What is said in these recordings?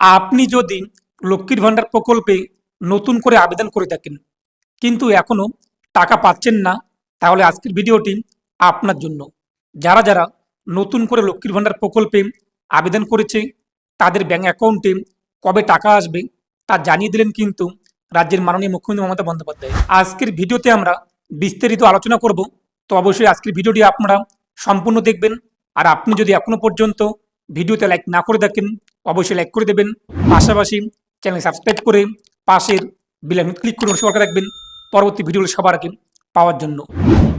আপনি যদি লক্ষ্মীর ভাণ্ডার প্রকল্পে নতুন করে আবেদন করে থাকেন, কিন্তু এখনও টাকা পাচ্ছেন না, তাহলে আজকের ভিডিওটি আপনার জন্য। যারা যারা নতুন করে লক্ষ্মীর ভাণ্ডার প্রকল্পে আবেদন করেছে, তাদের ব্যাঙ্ক অ্যাকাউন্টে কবে টাকা আসবে তা জানিয়ে দিলেন কিন্তু রাজ্যের মাননীয় মুখ্যমন্ত্রী মমতা বন্দ্যোপাধ্যায়। আজকের ভিডিওতে আমরা বিস্তারিত আলোচনা করব, তো অবশ্যই আজকের ভিডিওটি আপনারা সম্পূর্ণ দেখবেন। আর আপনি যদি এখনও পর্যন্ত ভিডিওতে লাইক না করে থাকেন অবশ্যই লাইক করে দেবেন। পাশাপাশি চ্যানেল সাবস্ক্রাইব করে পাশের বেল আইকন ক্লিক করে সরকার রাখবেন পরবর্তী ভিডিওগুলো সবার আগে পাওয়ার জন্য।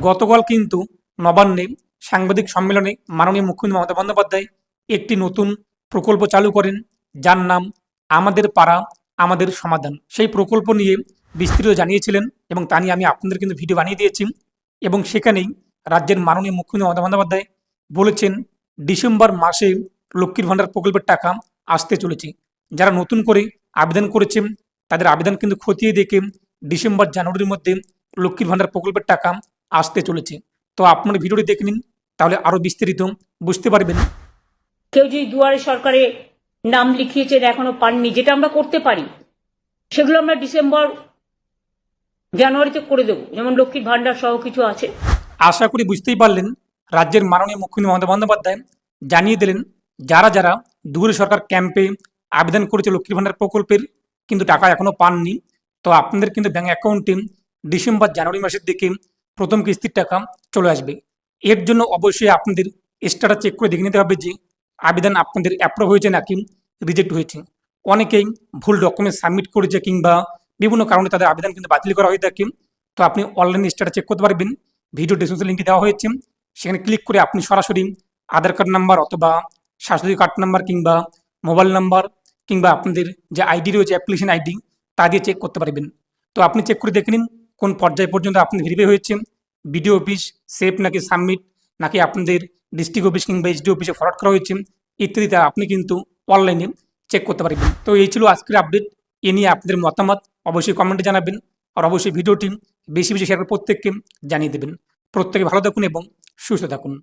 গতকাল কিন্তু নবান্নে সাংবাদিক সম্মেলনে মাননীয় মুখ্যমন্ত্রী মমতা বন্দ্যোপাধ্যায় একটি নতুন প্রকল্প চালু করেন, যার নাম আমাদের পাড়া, আমাদের সমাধান। সেই প্রকল্প নিয়ে বিস্তৃত জানিয়েছিলেন এবং তা নিয়ে আমি আপনাদের কিন্তু ভিডিও বানিয়ে দিয়েছি এবং সেখানেই রাজ্যের মাননীয় মুখ্যমন্ত্রী মমতা বন্দ্যোপাধ্যায় বলেছেন, ডিসেম্বর মাসে লক্ষ্মীর ভাণ্ডার প্রকল্পের টাকা আসতে চলেছে। যারা নতুন করে আবেদন করেছেন তাদের আবেদন কিন্তু খতিয়ে দেখে ডিসেম্বর জানুয়ারির মধ্যে লক্ষ্মীর ভাণ্ডার প্রকল্পের টাকা আসতে চলেছে। তো আপনার ভিডিওটি দেখে নিন তাহলে আরও বিস্তারিত বুঝতে পারবেন। কেউ যদি দুয়ারে সরকারে নাম লিখিয়েছেন এখনও পাননি যেটা আমরা করতে পারি সেগুলো আমরা ডিসেম্বর জানুয়ারিতে করে দেবো। যেমন লক্ষ্মীর ভাণ্ডার সহ কিছু আছে। আশা করি বুঝতেই পারলেন রাজ্যের মাননীয় মুখ্যমন্ত্রী মমতা বন্দ্যোপাধ্যায় জানিয়ে দিলেন যারা যারা দূরে সরকার ক্যাম্পে আবেদন করেছে লক্ষ্মীর ভাণ্ডার প্রকল্পের, কিন্তু টাকা এখনও পাননি, তো আপনাদের কিন্তু ব্যাঙ্ক অ্যাকাউন্টে ডিসেম্বর জানুয়ারি মাসের দিকে প্রথম কিস্তির টাকা চলে আসবে। এর জন্য অবশ্যই আপনাদের স্ট্যাটাস চেক করে দেখে নিতে হবে যে আবেদন আপনাদের অ্যাপ্রুভ হয়েছে নাকি রিজেক্ট হয়েছে। অনেকেই ভুল ডকুমেন্ট সাবমিট করেছে কিংবা বিভিন্ন কারণে তাদের আবেদন কিন্তু বাতিল করা হয়ে থাকে, তো আপনি অনলাইন স্ট্যাটাস চেক করতে পারবেন। ভিডিও ডিসক্রিপশন লিঙ্কটি দেওয়া হয়েছে, সেখানে ক্লিক করে আপনি সরাসরি আধার কার্ড নাম্বার অথবা স্বাস্থ্য কার্ড নাম্বার কিংবা মোবাইল নাম্বার কিংবা আপনাদের যে আইডি রয়েছে অ্যাপ্লিকেশন আইডি তা দিয়ে চেক করতে পারবেন। তো আপনি চেক করে দেখে নিন কোন পর্যায় পর্যন্ত আপনি ভেরিফাই হয়েছে। বিডিও অফিস সেফ নাকি সাবমিট নাকি আপনাদের ডিস্ট্রিক্ট অফিস কিংবা এইচডি অফিসে ফরওয়ার্ড করা হয়েছে, ইত্যাদিতে আপনি কিন্তু অনলাইনে চেক করতে পারবেন। তো এই ছিল আজকের আপডেট এ নিয়ে আপনাদের মতামত অবশ্যই কমেন্টে জানাবেন আর অবশ্যই ভিডিওটি বেশি বেশি শেয়ার প্রত্যেককে জানিয়ে দেবেন। প্রত্যেকে ভালো থাকুন এবং সুস্থ থাকুন।